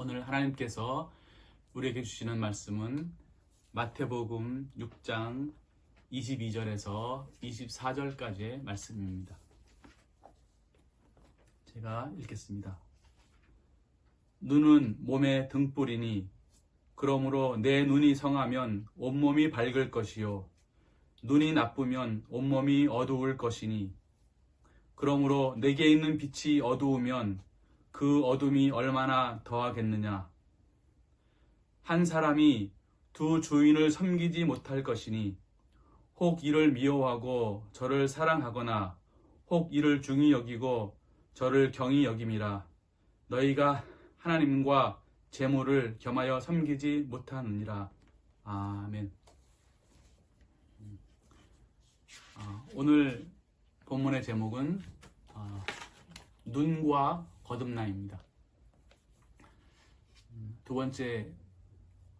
오늘 하나님께서 우리에게 주시는 말씀은 마태복음 6장 22절에서 24절까지의 말씀입니다. 제가 읽겠습니다. 눈은 몸의 등불이니 그러므로 내 눈이 성하면 온몸이 밝을 것이요 눈이 나쁘면 온몸이 어두울 것이니 그러므로 내게 있는 빛이 어두우면 그 어둠이 얼마나 더하겠느냐? 한 사람이 두 주인을 섬기지 못할 것이니 혹 이를 미워하고 저를 사랑하거나 혹 이를 중히 여기고 저를 경히 여김이라. 너희가 하나님과 재물을 겸하여 섬기지 못하느니라. 아멘. 아, 오늘 본문의 제목은 아, 눈과 거듭남입니다. 음, 두 번째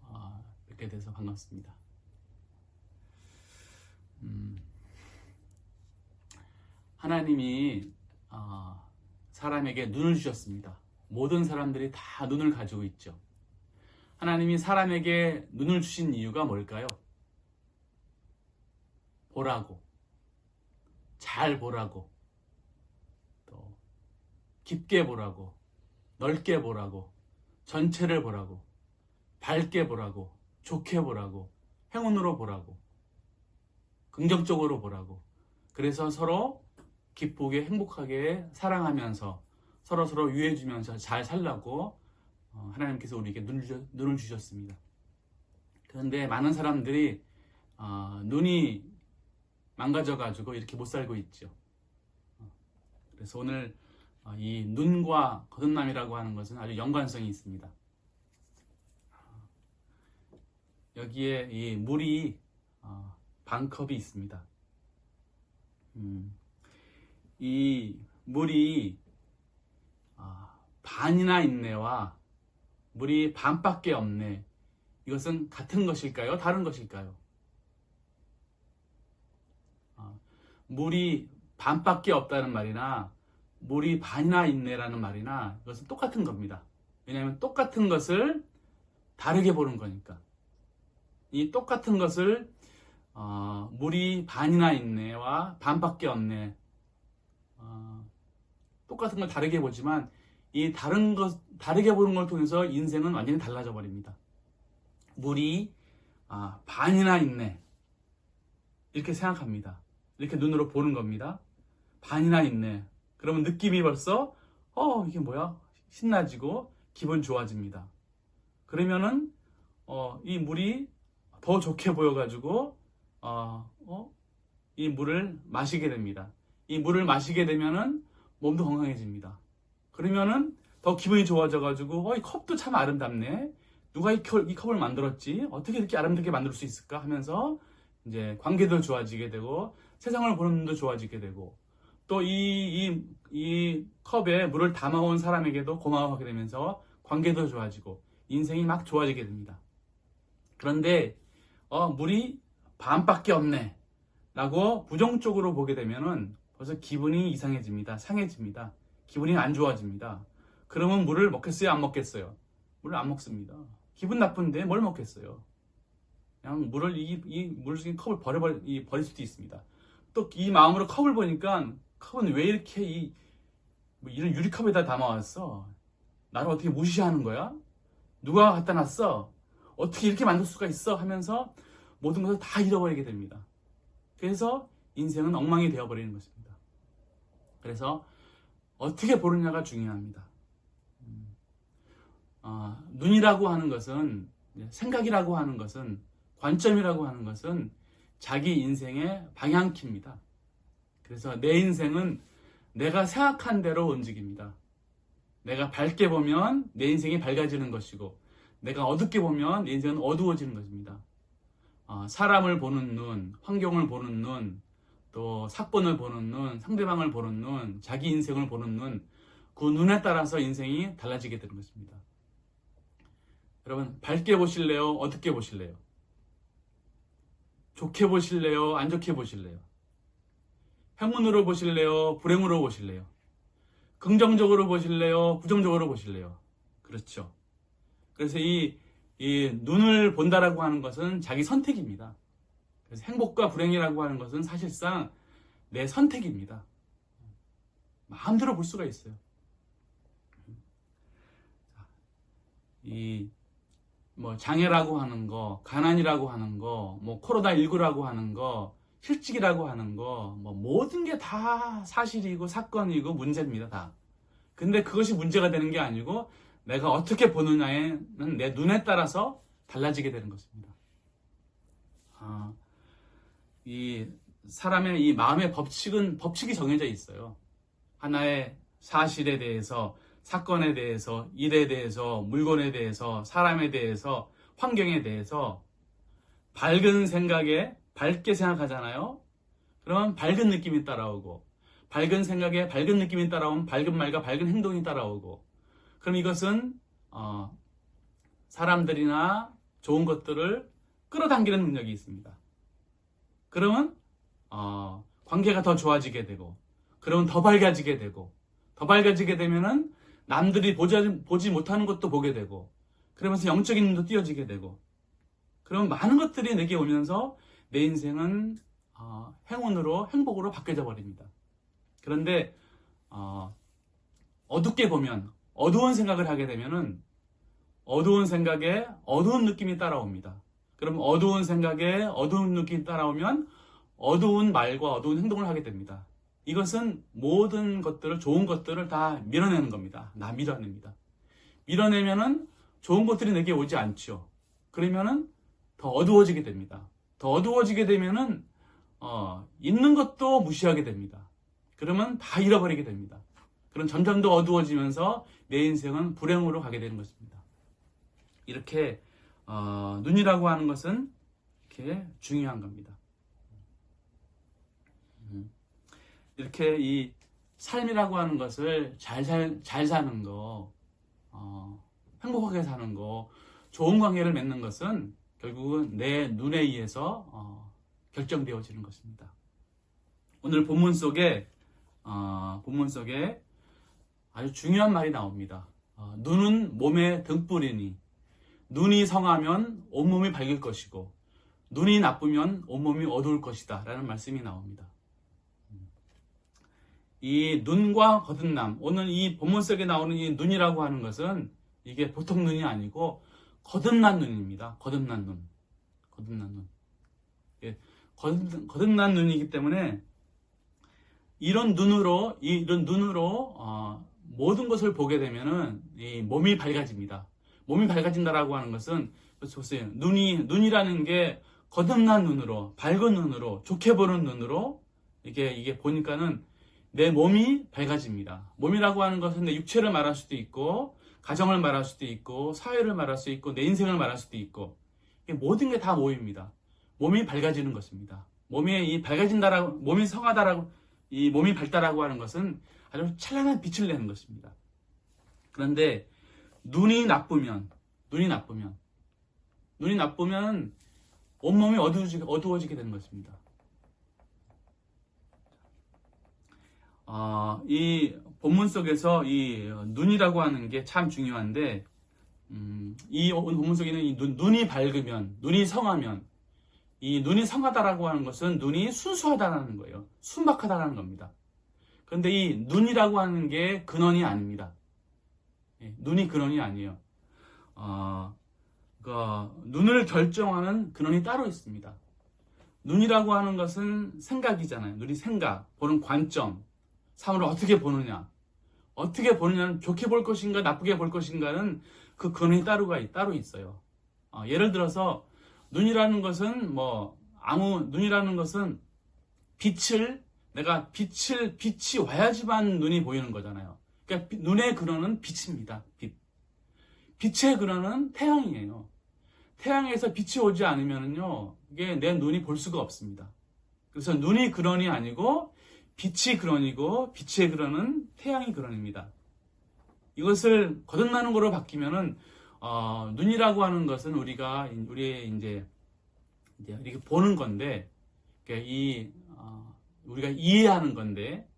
아, 뵙게 돼서 반갑습니다. 음, 하나님이 아, 사람에게 눈을 주셨습니다. 모든 사람들이 다 눈을 가지고 있죠. 하나님이 사람에게 눈을 주신 이유가 뭘까요? 보라고, 잘 보라고, 또 깊게 보라고, 넓게 보라고, 전체를 보라고, 밝게 보라고, 좋게 보라고, 행운으로 보라고, 긍정적으로 보라고. 그래서 서로 기쁘게 행복하게 사랑하면서 서로 서로 유해주면서 잘 살라고 어, 하나님께서 우리에게 눈을, 주셨, 눈을 주셨습니다. 그런데 많은 사람들이 어, 눈이 망가져가지고 이렇게 못 살고 있죠. 어, 그래서 오늘 어, 이 눈과 거듭남이라고 하는 것은 아주 연관성이 있습니다. 여기에 이 물이 어, 반컵이 있습니다. 음, 이 물이 아, 반이나 있네와 물이 반밖에 없네. 이것은 같은 것일까요? 다른 것일까요? 아, 물이 반밖에 없다는 말이나 물이 반이나 있네라는 말이나 이것은 똑같은 겁니다. 왜냐하면 똑같은 것을 다르게 보는 거니까. 이 똑같은 것을 어, 물이 반이나 있네와 반밖에 없네. 어, 똑같은 걸 다르게 보지만 이 다른 것 다르게 보는 걸 통해서 인생은 완전히 달라져 버립니다. 물이 아, 반이나 있네 이렇게 생각합니다. 이렇게 눈으로 보는 겁니다. 반이나 있네. 그러면 느낌이 벌써 어 이게 뭐야 신나지고 기분 좋아집니다. 그러면은 어, 이 물이 더 좋게 보여가지고 어, 어, 이 물을 마시게 됩니다. 이 물을 마시게 되면은 몸도 건강해집니다. 그러면은 더 기분이 좋아져가지고 어, 이 컵도 참 아름답네. 누가 이, 컵, 이 컵을 만들었지? 어떻게 이렇게 아름답게 만들 수 있을까? 하면서 이제 관계도 좋아지게 되고 세상을 보는 눈도 좋아지게 되고 또 이 이, 이 컵에 물을 담아온 사람에게도 고마워하게 되면서 관계도 좋아지고 인생이 막 좋아지게 됩니다. 그런데 어, 물이 반밖에 없네 라고 부정적으로 보게 되면은 벌써 기분이 이상해집니다. 상해집니다. 기분이 안 좋아집니다. 그러면 물을 먹겠어요? 안 먹겠어요? 물을 안 먹습니다. 기분 나쁜데 뭘 먹겠어요? 그냥 물을 이, 이물 중에 컵을 이, 버릴 수도 있습니다. 또 이 마음으로 컵을 보니까 컵은 왜 이렇게 이, 뭐 이런 유리컵에다 담아왔어? 나를 어떻게 무시하는 거야? 누가 갖다 놨어? 어떻게 이렇게 만들 수가 있어? 하면서 모든 것을 다 잃어버리게 됩니다. 그래서 인생은 엉망이 되어버리는 것입니다. 그래서 어떻게 보느냐가 중요합니다. 음, 아, 눈이라고 하는 것은 생각이라고 하는 것은 관점이라고 하는 것은 자기 인생의 방향키입니다. 그래서 내 인생은 내가 생각한 대로 움직입니다. 내가 밝게 보면 내 인생이 밝아지는 것이고 내가 어둡게 보면 내 인생은 어두워지는 것입니다. 어, 사람을 보는 눈, 환경을 보는 눈, 또 사건을 보는 눈, 상대방을 보는 눈, 자기 인생을 보는 눈, 그 눈에 따라서 인생이 달라지게 되는 것입니다. 여러분, 밝게 보실래요? 어둡게 보실래요? 좋게 보실래요? 안 좋게 보실래요? 행운으로 보실래요? 불행으로 보실래요? 긍정적으로 보실래요? 부정적으로 보실래요? 그렇죠. 그래서 이, 이 눈을 본다라고 하는 것은 자기 선택입니다. 그래서 행복과 불행이라고 하는 것은 사실상 내 선택입니다. 마음대로 볼 수가 있어요. 이, 뭐, 장애라고 하는 거, 가난이라고 하는 거, 뭐, 코로나19라고 하는 거, 실직이라고 하는 거, 뭐, 모든 게 다 사실이고, 사건이고, 문제입니다, 다. 근데 그것이 문제가 되는 게 아니고, 내가 어떻게 보느냐에는 내 눈에 따라서 달라지게 되는 것입니다. 아, 이 사람의 이 마음의 법칙은 법칙이 정해져 있어요. 하나의 사실에 대해서, 사건에 대해서, 일에 대해서, 물건에 대해서, 사람에 대해서, 환경에 대해서 밝은 생각에 밝게 생각하잖아요. 그러면 밝은 느낌이 따라오고, 밝은 생각에 밝은 느낌이 따라오면 밝은 말과 밝은 행동이 따라오고, 그럼 이것은 어, 사람들이나 좋은 것들을 끌어당기는 능력이 있습니다. 그러면 어, 관계가 더 좋아지게 되고, 그러면 더 밝아지게 되고, 더 밝아지게 되면은 남들이 보지, 보지 못하는 것도 보게 되고, 그러면서 영적인 눈도 띄어지게 되고, 그럼 많은 것들이 내게 오면서 내 인생은 어, 행운으로 행복으로 바뀌어져 버립니다. 그런데 어, 어둡게 보면 어두운 생각을 하게 되면은 어두운 생각에 어두운 느낌이 따라옵니다. 그럼 어두운 생각에 어두운 느낌이 따라오면 어두운 말과 어두운 행동을 하게 됩니다. 이것은 모든 것들을 좋은 것들을 다 밀어내는 겁니다. 나 밀어냅니다. 밀어내면은 좋은 것들이 내게 오지 않죠. 그러면은 더 어두워지게 됩니다. 더 어두워지게 되면은 어, 있는 것도 무시하게 됩니다. 그러면 다 잃어버리게 됩니다. 그럼 점점 더 어두워지면서 내 인생은 불행으로 가게 되는 것입니다. 이렇게 어, 눈이라고 하는 것은 이렇게 중요한 겁니다. 음. 이렇게 이 삶이라고 하는 것을 잘, 살, 잘 사는 거, 어, 행복하게 사는 거, 좋은 관계를 맺는 것은 결국은 내 눈에 의해서 어, 결정되어지는 것입니다. 오늘 본문 속에 어, 본문 속에 아주 중요한 말이 나옵니다. 어, 눈은 몸의 등불이니 눈이 성하면 온몸이 밝을 것이고 눈이 나쁘면 온몸이 어두울 것이다 라는 말씀이 나옵니다. 이 눈과 거듭남 오늘 이 본문 속에 나오는 이 눈이라고 하는 것은 이게 보통 눈이 아니고 거듭난 눈입니다. 거듭난 눈. 거듭난 눈. 예, 거듭, 거듭난 눈이기 때문에 이런 눈으로 이런 눈으로 어, 모든 것을 보게 되면은 이 몸이 밝아집니다. 몸이 밝아진다라고 하는 것은 보세요. 눈이 눈이라는 게 거듭난 눈으로 밝은 눈으로 좋게 보는 눈으로 이게 이게 보니까는 내 몸이 밝아집니다. 몸이라고 하는 것은 내 육체를 말할 수도 있고 가정을 말할 수도 있고 사회를 말할 수 있고 내 인생을 말할 수도 있고 모든 게 다 모입니다. 몸이 밝아지는 것입니다. 몸이 이 밝아진다라고 몸이 성하다라고 이 몸이 밝다라고 하는 것은 아주 찬란한 빛을 내는 것입니다. 그런데 눈이 나쁘면 눈이 나쁘면 눈이 나쁘면 온몸이 어두워지게, 어두워지게 되는 것입니다. 어, 이 본문 속에서 이 눈이라고 하는 게 참 중요한데 음, 이 본문 속에는 이 눈, 눈이 밝으면 눈이 성하면 이 눈이 성하다라고 하는 것은 눈이 순수하다라는 거예요. 순박하다라는 겁니다. 그런데 이 눈이라고 하는 게 근원이 아닙니다. 예, 눈이 근원이 아니에요. 어, 그, 눈을 결정하는 근원이 따로 있습니다. 눈이라고 하는 것은 생각이잖아요. 눈이 생각, 보는 관점, 삶을 어떻게 보느냐. 어떻게 보느냐는 좋게 볼 것인가, 나쁘게 볼 것인가는 그 근원이 따로가, 따로 있어요. 어, 예를 들어서, 눈이라는 것은 뭐, 아무, 눈이라는 것은 빛을 내가 빛을 빛이 와야지만 눈이 보이는 거잖아요. 그러니까 눈의 근원은 빛입니다. 빛. 빛의 근원은 태양이에요. 태양에서 빛이 오지 않으면요, 이게 내 눈이 볼 수가 없습니다. 그래서 눈이 근원이 아니고 빛이 근원이고 빛의 근원은 태양이 근원입니다. 이것을 거듭나는 거로 바뀌면은 어, 눈이라고 하는 것은 우리가 우리의 이제, 이제 이렇게 보는 건데 그러니까 이 어, 우리가 이해하는 건데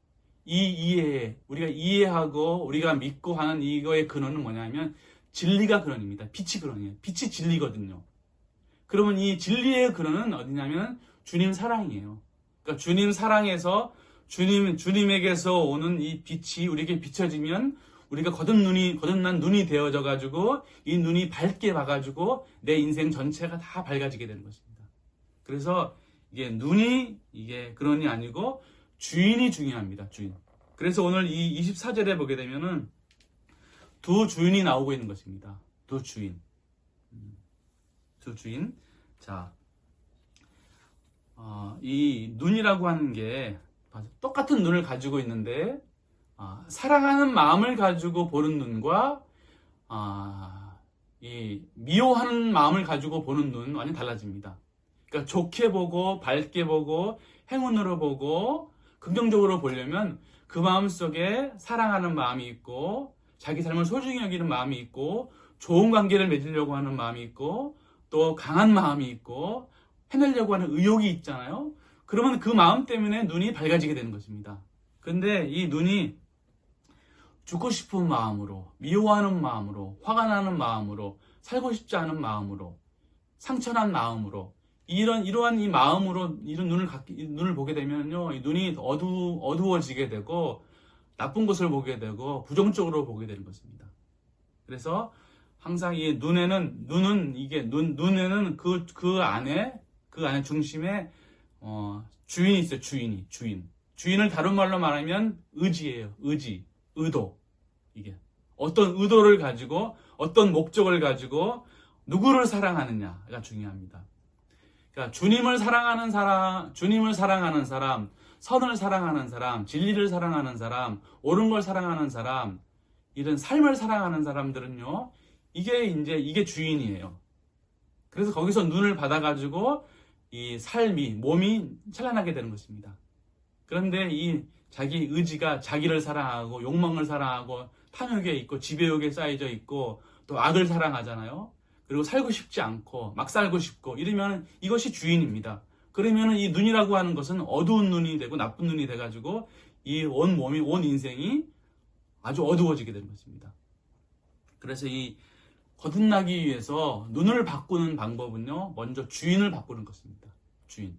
이 이해 우리가 이해하고 우리가 믿고 하는 이거의 근원은 뭐냐면 진리가 근원입니다. 빛이 근원이에요. 빛이 진리거든요. 그러면 이 진리의 근원은 어디냐면 주님 사랑이에요. 그러니까 주님 사랑에서 주님 주님에게서 오는 이 빛이 우리에게 비춰지면 우리가 거듭 눈이 거듭난 눈이 되어져 가지고 이 눈이 밝게 봐 가지고 내 인생 전체가 다 밝아지게 되는 것입니다. 그래서 이게 눈이 이게 근원이 아니고 주인이 중요합니다. 주인. 그래서 오늘 이 24절에 보게 되면은 두 주인이 나오고 있는 것입니다. 두 주인. 음, 두 주인. 자, 어, 이 눈이라고 하는 게 똑같은 눈을 가지고 있는데 아, 사랑하는 마음을 가지고 보는 눈과 아, 이 미워하는 마음을 가지고 보는 눈 완전히 달라집니다. 그러니까 좋게 보고 밝게 보고 행운으로 보고 긍정적으로 보려면 그 마음 속에 사랑하는 마음이 있고 자기 삶을 소중히 여기는 마음이 있고 좋은 관계를 맺으려고 하는 마음이 있고 또 강한 마음이 있고 해내려고 하는 의욕이 있잖아요. 그러면 그 마음 때문에 눈이 밝아지게 되는 것입니다. 근데 이 눈이 죽고 싶은 마음으로, 미워하는 마음으로, 화가 나는 마음으로, 살고 싶지 않은 마음으로, 상처난 마음으로, 이런, 이러한 이 마음으로 이런 눈을 갖기, 이 눈을 보게 되면요, 이 눈이 어두, 어두워지게 되고, 나쁜 것을 보게 되고, 부정적으로 보게 되는 것입니다. 그래서 항상 이 눈에는, 눈은, 이게, 눈, 눈에는 그, 그 안에, 그 안에 중심에, 어, 주인이 있어요, 주인이, 주인. 주인을 다른 말로 말하면 의지예요, 의지, 의도. 이게. 어떤 의도를 가지고, 어떤 목적을 가지고, 누구를 사랑하느냐가 중요합니다. 그러니까 주님을 사랑하는 사람, 주님을 사랑하는 사람, 선을 사랑하는 사람, 진리를 사랑하는 사람, 옳은 걸 사랑하는 사람, 이런 삶을 사랑하는 사람들은요, 이게 이제, 이게 주인이에요. 그래서 거기서 눈을 받아가지고, 이 삶이, 몸이 찬란하게 되는 것입니다. 그런데 이 자기 의지가 자기를 사랑하고, 욕망을 사랑하고, 탐욕에 있고, 지배욕에 쌓여져 있고, 또 악을 사랑하잖아요. 그리고 살고 싶지 않고 막 살고 싶고 이러면 이것이 주인입니다. 그러면 이 눈이라고 하는 것은 어두운 눈이 되고 나쁜 눈이 돼가지고 이 온 몸이 온 인생이 아주 어두워지게 되는 것입니다. 그래서 이 거듭나기 위해서 눈을 바꾸는 방법은요 먼저 주인을 바꾸는 것입니다. 주인.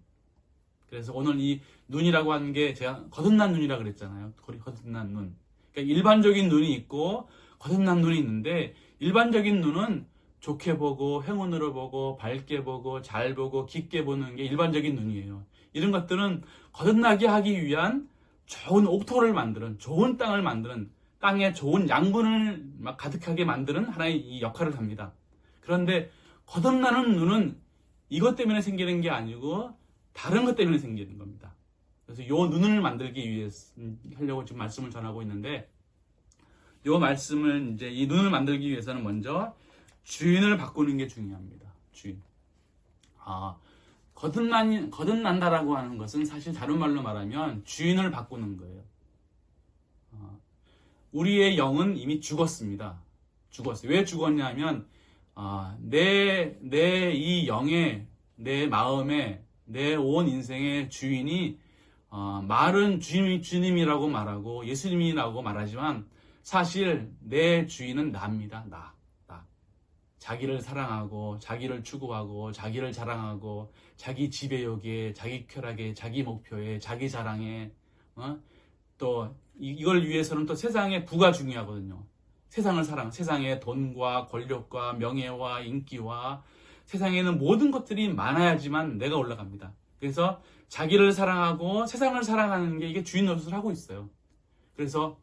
그래서 오늘 이 눈이라고 하는 게 제가 거듭난 눈이라 그랬잖아요. 거듭난 눈. 그러니까 일반적인 눈이 있고 거듭난 눈이 있는데 일반적인 눈은 좋게 보고 행운으로 보고 밝게 보고 잘 보고 깊게 보는 게 일반적인 눈이에요. 이런 것들은 거듭나게 하기 위한 좋은 옥토를 만드는 좋은 땅을 만드는 땅에 좋은 양분을 막 가득하게 만드는 하나의 이 역할을 합니다. 그런데 거듭나는 눈은 이것 때문에 생기는 게 아니고 다른 것 때문에 생기는 겁니다. 그래서 요 눈을 만들기 위해서 하려고 지금 말씀을 전하고 있는데 요 말씀을 이제 이 눈을 만들기 위해서는 먼저 주인을 바꾸는 게 중요합니다. 주인. 아, 거듭난, 거듭난다라고 하는 것은 사실 다른 말로 말하면 주인을 바꾸는 거예요. 아, 우리의 영은 이미 죽었습니다. 죽었어요. 왜 죽었냐면, 아, 내, 내 이 영의, 내 마음에, 내온 인생의 주인이, 아, 말은 주님, 주님이라고 말하고 예수님이라고 말하지만 사실 내 주인은 나입니다. 나. 자기를 사랑하고 자기를 추구하고 자기를 자랑하고 자기 지배욕에 자기 쾌락에 자기 목표에 자기 자랑에 어? 또 이걸 위해서는 또 세상의 부가 중요하거든요. 세상을 사랑, 세상의 돈과 권력과 명예와 인기와 세상에는 모든 것들이 많아야지만 내가 올라갑니다. 그래서 자기를 사랑하고 세상을 사랑하는 게 이게 주인 노릇을 하고 있어요. 그래서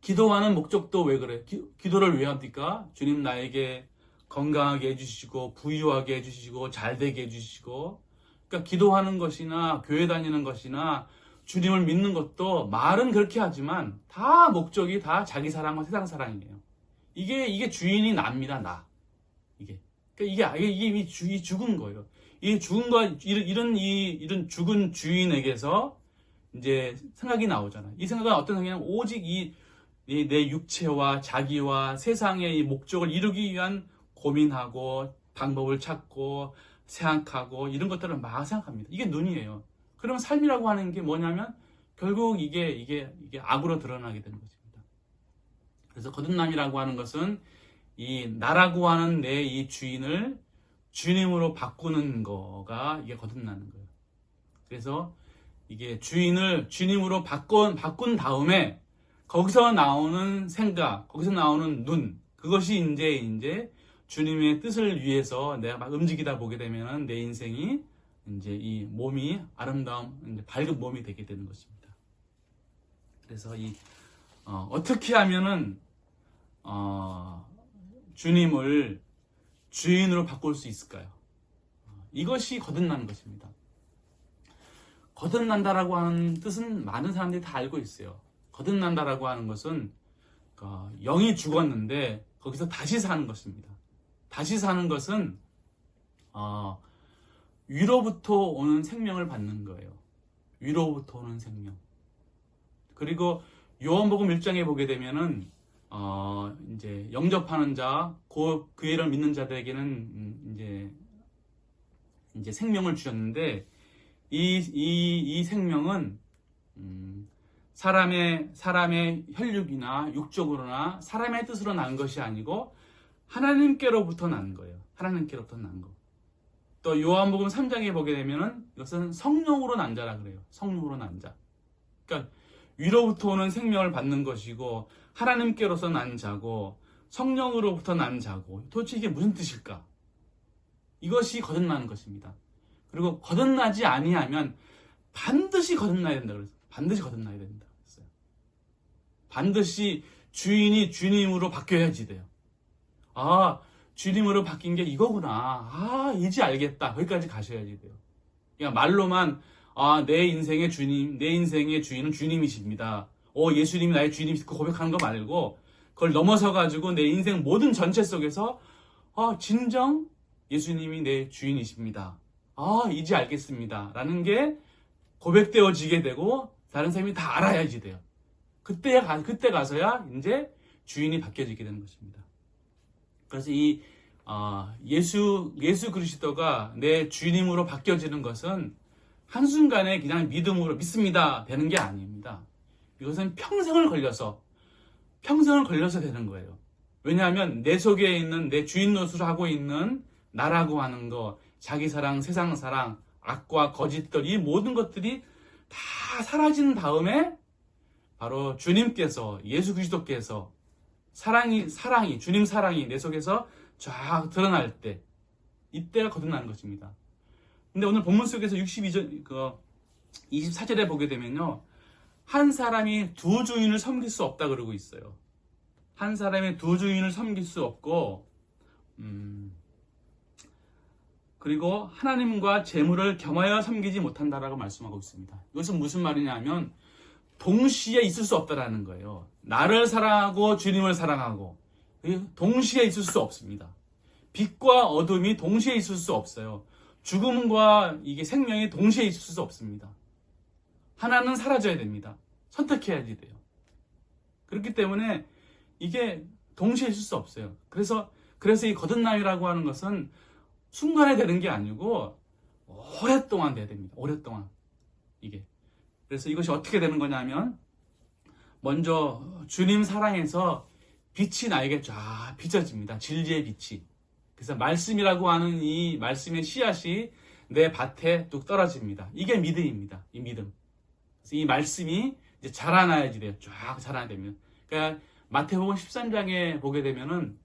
기도하는 목적도 왜 그래? 기, 기도를 왜 합니까? 주님 나에게 건강하게 해주시고 부유하게 해주시고 잘되게 해주시고 그러니까 기도하는 것이나 교회 다니는 것이나 주님을 믿는 것도 말은 그렇게 하지만 다 목적이 다 자기 사랑과 세상 사랑이에요. 이게 이게 주인이 납니다 나 이게 그러니까 이게 이게 이미 주, 죽은 거예요. 이 죽은 거 이런 이 이런 죽은 주인에게서 이제 생각이 나오잖아. 이 생각은 어떤 생각이냐면 오직 이 내 육체와 자기와 세상의 목적을 이루기 위한 고민하고 방법을 찾고 생각하고 이런 것들을 막 생각합니다. 이게 눈이에요. 그러면 삶이라고 하는 게 뭐냐면 결국 이게 이게 이게 악으로 드러나게 되는 것입니다. 그래서 거듭남이라고 하는 것은 이 나라고 하는 내 이 주인을 주님으로 바꾸는 거가 이게 거듭나는 거예요. 그래서 이게 주인을 주님으로 바꾼, 바꾼 다음에 거기서 나오는 생각, 거기서 나오는 눈, 그것이 이제 이제 주님의 뜻을 위해서 내가 막 움직이다 보게 되면 내 인생이 이제 이 몸이 아름다움, 이제 밝은 몸이 되게 되는 것입니다. 그래서 이 어, 어떻게 하면은 어, 주님을 주인으로 바꿀 수 있을까요? 어, 이것이 거듭나는 것입니다. 거듭난다라고 하는 뜻은 많은 사람들이 다 알고 있어요. 거듭난다라고 하는 것은 어, 영이 죽었는데 거기서 다시 사는 것입니다. 다시 사는 것은 어, 위로부터 오는 생명을 받는 거예요. 위로부터 오는 생명. 그리고 요한복음 1장에 보게 되면은 어, 이제 영접하는 자, 그, 그 일을 믿는 자들에게는 음, 이제 이제 생명을 주셨는데 이, 이, 이 생명은 음, 사람의 사람의 혈육이나 육적으로나 사람의 뜻으로 난 것이 아니고 하나님께로부터 난 거예요. 하나님께로부터 난 거. 또 요한복음 3장에 보게 되면은 이것은 성령으로 난 자라 그래요. 성령으로 난 자. 그러니까 위로부터 오는 생명을 받는 것이고 하나님께로서 난 자고 성령으로부터 난 자고 도대체 이게 무슨 뜻일까? 이것이 거듭나는 것입니다. 그리고 거듭나지 아니하면 반드시 거듭나야 된다 그랬어요. 반드시 거듭나야 된다 그랬어요. 반드시 주인이 주님으로 바뀌어야지 돼요. 아, 주님으로 바뀐 게 이거구나. 아, 이제 알겠다. 거기까지 가셔야지 돼요. 그냥 말로만 아, 내 인생의 주님, 내 인생의 주인은 주님이십니다. 어, 예수님이 나의 주님이시고 그 고백하는 거 말고 그걸 넘어서 가지고 내 인생 모든 전체 속에서 아, 진정 예수님이 내 주인이십니다. 아, 이제 알겠습니다. 라는 게 고백되어지게 되고 다른 사람이 다 알아야지 돼요. 그때 가, 그때 가서야 이제 주인이 바뀌어지게 되는 것입니다. 그래서 이 어, 예수 예수 그리스도가 내 주님으로 바뀌어지는 것은 한순간에 그냥 믿음으로 믿습니다 되는 게 아닙니다. 이것은 평생을 걸려서 평생을 걸려서 되는 거예요. 왜냐하면 내 속에 있는 내 주인 노릇을 하고 있는 나라고 하는 거, 자기 사랑, 세상 사랑, 악과 거짓들 이 모든 것들이 다 사라진 다음에 바로 주님께서 예수 그리스도께서 사랑이 사랑이 주님 사랑이 내 속에서 쫙 드러날 때 이때가 거듭나는 것입니다. 근데 오늘 본문 속에서 62절 그 24절에 보게 되면요. 한 사람이 두 주인을 섬길 수 없다 그러고 있어요. 한 사람이 두 주인을 섬길 수 없고 음, 그리고 하나님과 재물을 겸하여 섬기지 못한다라고 말씀하고 있습니다. 이것은 무슨 말이냐면 동시에 있을 수 없다라는 거예요. 나를 사랑하고 주님을 사랑하고 동시에 있을 수 없습니다. 빛과 어둠이 동시에 있을 수 없어요. 죽음과 이게 생명이 동시에 있을 수 없습니다. 하나는 사라져야 됩니다. 선택해야지 돼요. 그렇기 때문에 이게 동시에 있을 수 없어요. 그래서 그래서 이 거듭남이라고 하는 것은 순간에 되는 게 아니고 오랫동안 돼야 됩니다. 오랫동안 이게 그래서 이것이 어떻게 되는 거냐면 먼저 주님 사랑에서 빛이 나에게 쫙 비춰집니다. 진리의 빛이. 그래서 말씀이라고 하는 이 말씀의 씨앗이 내 밭에 뚝 떨어집니다. 이게 믿음입니다. 이 믿음. 이 말씀이 이제 자라나야지 돼요. 쫙 자라야 되면. 그러니까 마태복음 13장에 보게 되면은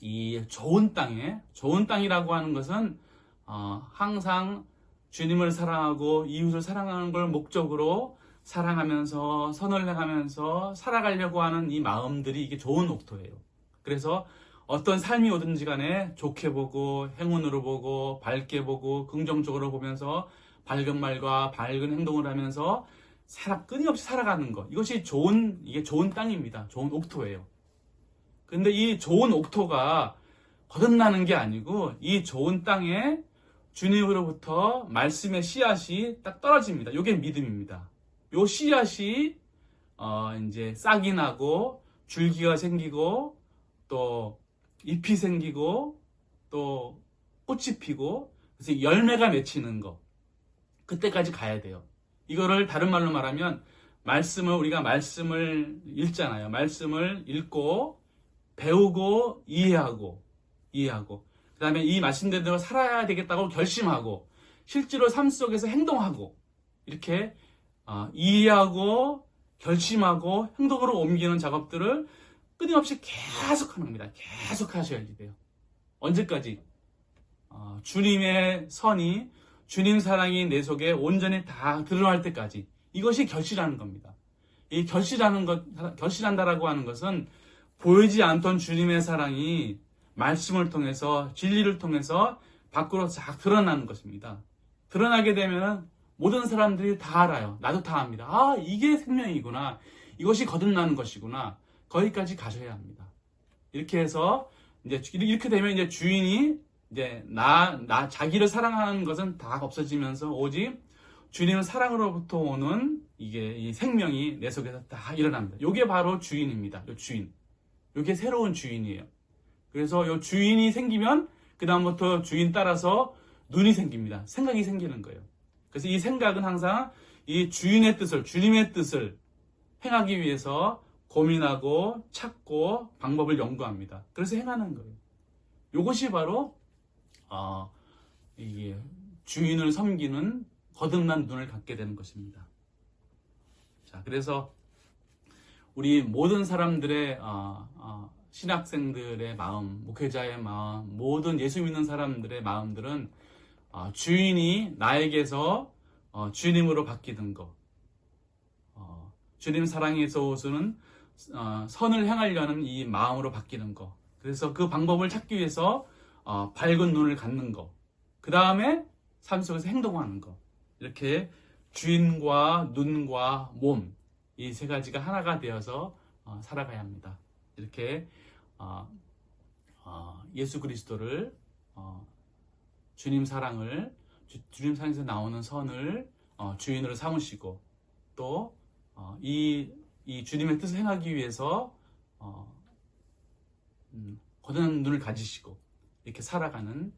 이 좋은 땅에 좋은 땅이라고 하는 것은 어, 항상 주님을 사랑하고 이웃을 사랑하는 걸 목적으로 사랑하면서 선을 행하면서 살아가려고 하는 이 마음들이 이게 좋은 옥토예요. 그래서 어떤 삶이 오든지 간에 좋게 보고 행운으로 보고 밝게 보고 긍정적으로 보면서 밝은 말과 밝은 행동을 하면서 살아 끊임없이 살아가는 것 이것이 좋은 이게 좋은 땅입니다. 좋은 옥토예요. 근데 이 좋은 옥토가 거듭나는 게 아니고 이 좋은 땅에 주님으로부터 말씀의 씨앗이 딱 떨어집니다. 이게 믿음입니다. 요 씨앗이 어 이제 싹이 나고 줄기가 생기고 또 잎이 생기고 또 꽃이 피고 그래서 열매가 맺히는 거 그때까지 가야 돼요. 이거를 다른 말로 말하면 말씀을 우리가 말씀을 읽잖아요. 말씀을 읽고 배우고 이해하고 이해하고 그다음에 이 말씀대로 살아야 되겠다고 결심하고 실제로 삶 속에서 행동하고 이렇게 어, 이해하고 결심하고 행동으로 옮기는 작업들을 끊임없이 계속 하는 겁니다. 계속 하셔야지 돼요. 언제까지? 어, 주님의 선이 주님 사랑이 내 속에 온전히 다 드러날 때까지 이것이 결실하는 겁니다. 이 결실하는 것, 결실한다라고 하는 것은 보이지 않던 주님의 사랑이 말씀을 통해서 진리를 통해서 밖으로 쫙 드러나는 것입니다. 드러나게 되면 모든 사람들이 다 알아요. 나도 다 압니다. 아, 이게 생명이구나. 이것이 거듭나는 것이구나. 거기까지 가셔야 합니다. 이렇게 해서 이제 이렇게 되면 이제 주인이 이제 나, 나, 자기를 사랑하는 것은 다 없어지면서 오직 주님의 사랑으로부터 오는 이게 이 생명이 내 속에서 다 일어납니다. 이게 바로 주인입니다. 요 주인. 이게 새로운 주인이에요. 그래서 요 주인이 생기면 그다음부터 주인 따라서 눈이 생깁니다. 생각이 생기는 거예요. 그래서 이 생각은 항상 이 주인의 뜻을, 주님의 뜻을 행하기 위해서 고민하고 찾고 방법을 연구합니다. 그래서 행하는 거예요. 이것이 바로 어, 이게 주인을 섬기는 거듭난 눈을 갖게 되는 것입니다. 자, 그래서 우리 모든 사람들의 어, 어, 신학생들의 마음, 목회자의 마음, 모든 예수 믿는 사람들의 마음들은 어, 주인이 나에게서 어, 주님으로 바뀌는 것, 어, 주님 사랑에서 오수는 어, 선을 행하려는 이 마음으로 바뀌는 것. 그래서 그 방법을 찾기 위해서 어, 밝은 눈을 갖는 것. 그 다음에 삶 속에서 행동하는 것. 이렇게 주인과 눈과 몸, 이 세 가지가 하나가 되어서 어, 살아가야 합니다. 이렇게 어, 어, 예수 그리스도를 어, 주님 사랑을 주, 님 사랑에서 나오는 선을 어, 주인으로 삼으시고 또 어, 이, 이 주님의 뜻을 행하기 위해서 어, 음, 거듭난 눈을 가지시고 이렇게 살아가는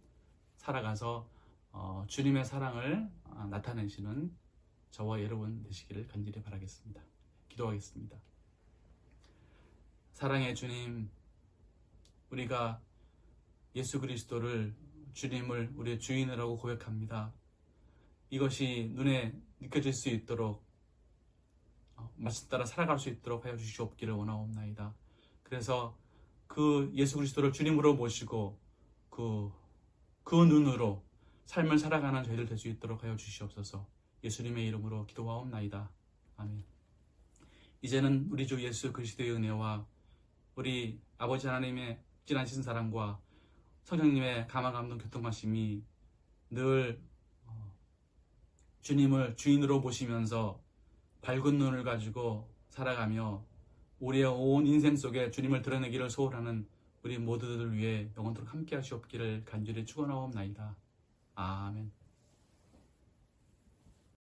살아가서 어, 주님의 사랑을 어, 나타내시는 저와 여러분 되시기를 간절히 바라겠습니다. 기도하겠습니다. 사랑의 주님, 우리가 예수 그리스도를 주님을 우리의 주인이라고 고백합니다. 이것이 눈에 느껴질 수 있도록 어, 말씀 따라 살아갈 수 있도록 하여 주시옵기를 원하옵나이다. 그래서 그 예수 그리스도를 주님으로 모시고 그, 그 눈으로 삶을 살아가는 저희들 될 수 있도록 하여 주시옵소서 예수님의 이름으로 기도하옵나이다. 아멘. 이제는 우리 주 예수 그리스도의 은혜와 우리 아버지 하나님의 진하신 사랑과 성령님의 감화 감동 교통하심이 늘 어, 주님을 주인으로 보시면서 밝은 눈을 가지고 살아가며 우리의 온 인생 속에 주님을 드러내기를 소원하는 우리 모두들을 위해 영원토록 함께 하시옵기를 간절히 축원하옵나이다. 아멘.